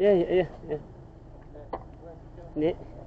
예, 예, 예. 네.